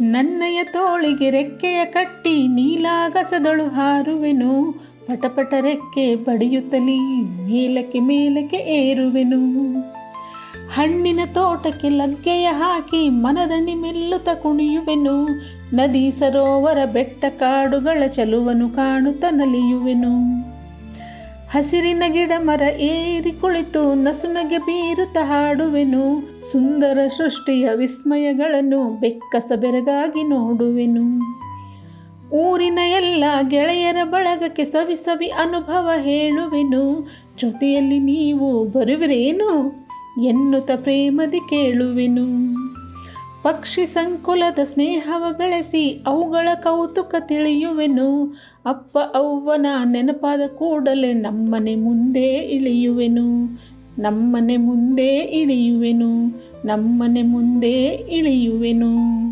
ಬಾನಿಗೆ ರೆಕ್ಕೆಯ ಕಟ್ಟಿ ನೀಲಾಗಸದಳು ಹಾರುವೆನು. ಪಟಪಟ ರೆಕ್ಕೆ ಬಡಿಯುತ್ತಲೀ ಮೇಲಕ್ಕೆ ಮೇಲಕ್ಕೆ ಏರುವೆನು. ಹಣ್ಣಿನ ತೋಟಕ್ಕೆ ಲಗ್ಗೆಯ ಹಾಕಿ ಮನದಣಿ ಮೆಲ್ಲುತ್ತ ಕುಣಿಯುವೆನು. ನದಿ ಸರೋವರ ಬೆಟ್ಟ ಕಾಡುಗಳ ಚಲುವನು ಕಾಣುತ್ತ ನಲಿಯುವೆನು. ಹಸಿರಿನ ಗಿಡ ಮರ ಏರಿ ಕುಳಿತು ನಸುನಗೆ ಬೀರುತ್ತ ಹಾಡುವೆನು. ಸುಂದರ ಸೃಷ್ಟಿಯ ವಿಸ್ಮಯಗಳನ್ನು ಬೆಕ್ಕಸ ಬೆರಗಾಗಿ ನೋಡುವೆನು. ಊರಿನ ಎಲ್ಲ ಗೆಳೆಯರ ಬಳಗಕ್ಕೆ ಸವಿ ಸವಿ ಅನುಭವ ಹೇಳುವೆನು. ಜೊತೆಯಲ್ಲಿ ನೀವು ಬರುವಿರೇನು? ಎನ್ನುತ್ತ ಪ್ರೇಮದಿ ಕೇಳುವೆನು. ಪಕ್ಷಿ ಸಂಕುಲದ ಸ್ನೇಹವ ಬೆಳೆಸಿ ಅವುಗಳ ಕೌತುಕ ತಿಳಿಯುವೆನು. ಅಪ್ಪ ಅವ್ವನ ನೆನಪಾದ ಕೂಡಲೇ ನಮ್ಮನೆ ಮುಂದೆ ಇಳಿಯುವೆನು. ನಮ್ಮನೆ ಮುಂದೆ ಇಳಿಯುವೆನು. ನಮ್ಮನೆ ಮುಂದೆ ಇಳಿಯುವೆನು.